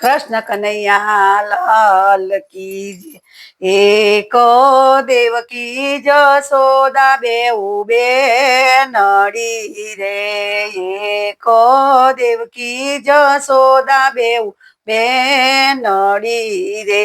કૃષ્ણ કનૈયા લાલ કી. એક દેવકી જસોદા બે નડી રે એક દેવકી જસોદા બે નડી રે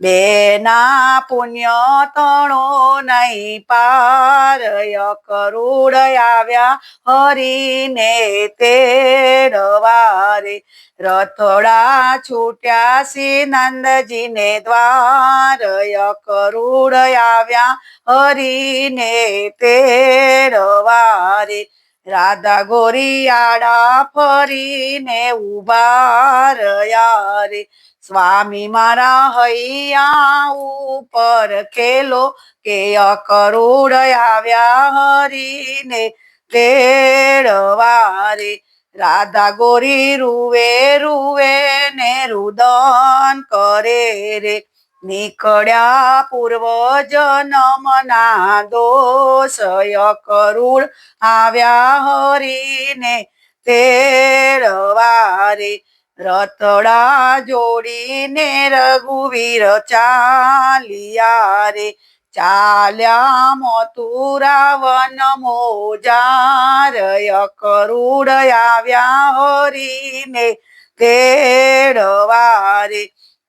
બેના પુણ્ય તણો નહીં પારય કરુડ આવ્યા હરીને તેડવારે. રથોડા છૂટ્યા શ્રી નંદજીને દ્વારય કરુડ આવ્યા હરીને તેડવારે. રાધા ગોરિયાડા ફરીને ઊભા રે સ્વામી મારા હૈયા ઉપર ખેલો કે અકરુડ આવ્યા હરીને તેડવારે. રાધા ગોરી રૂવે રૂવે ને રુદન કરે રે. નીકળ્યા પૂર્વ જન્મના દોષય કરુણ આવ્યા હરીને તેડવારે રતડા જોડીને રઘુવીર ચાલિયા રે ચાલ્યા મથુરા વન મોજારય કરુડ આવ્યા હરીને તેડવારે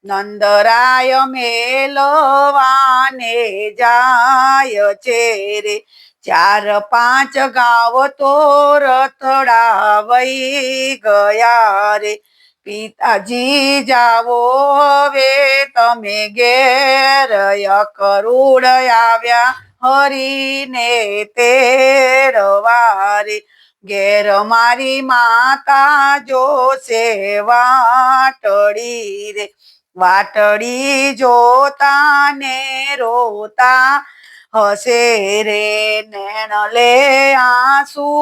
નંદરાય મેલવાને જાય છે રે ચાર પાંચ ગાવ તો રથડા વઈ ગયા રે. પિતાજી જાવો હવે તમે ઘેર કરુડ આવ્યા હરીને તેરવારે ઘેર મારી માતા જોશે વાટડી રે. વાટડી જોતા ને રોતા હશે રે નેણ લે આસુડાની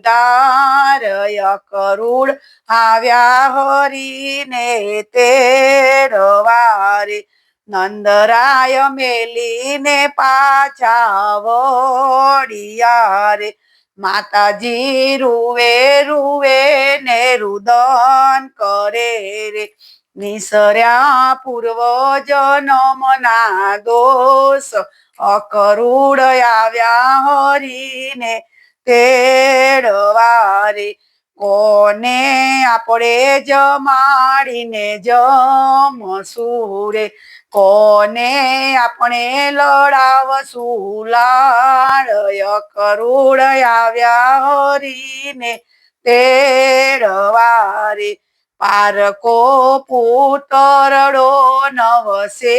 દારય કરુડ આવ્યા હરીને તેડવારે નંદરાય મેલીને પાછા વળિયા રે માતાજી રૂવે રૂવે ને રુદન કરે રે નિસર્યા પૂર્વ જનમના દોષ, અકરુડ આવ્યા હરીને તેડવારે. કોને આપણે જમાડીને જમસુરે? કોને આપણે લડાવશું? લાડય કરુડ આવ્યા હરીને તેડવારે. પારકો પુતરડો નવસે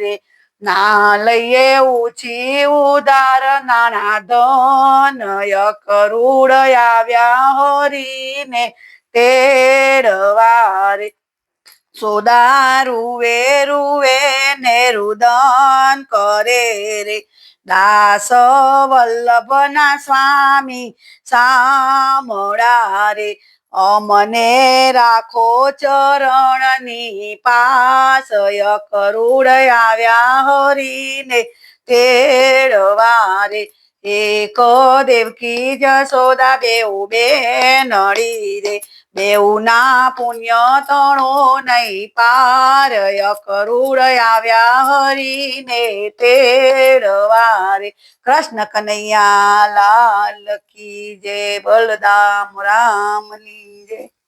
રે. ના લઈએ ઉછી ઉદાર નાના ધનય કરુડ આવ્યા હરીને તેડવારે સોદા રૂવે રૂવે ને રુદન કરે રે. દાસ વલ્લભના સ્વામી સામળા રે. અમને રાખો ચરણની પાસય કરુડ આવ્યા હરીને તેડવારે એક દેવકી જસોદા બેઉ બે નડી રે. બેઉના પુણ્ય તણો નહીં પારય કરુડ આવ્યા હરીને તેડવારે. કૃષ્ણ કનૈયા લાલ કી જય, બલદામ રામની જય.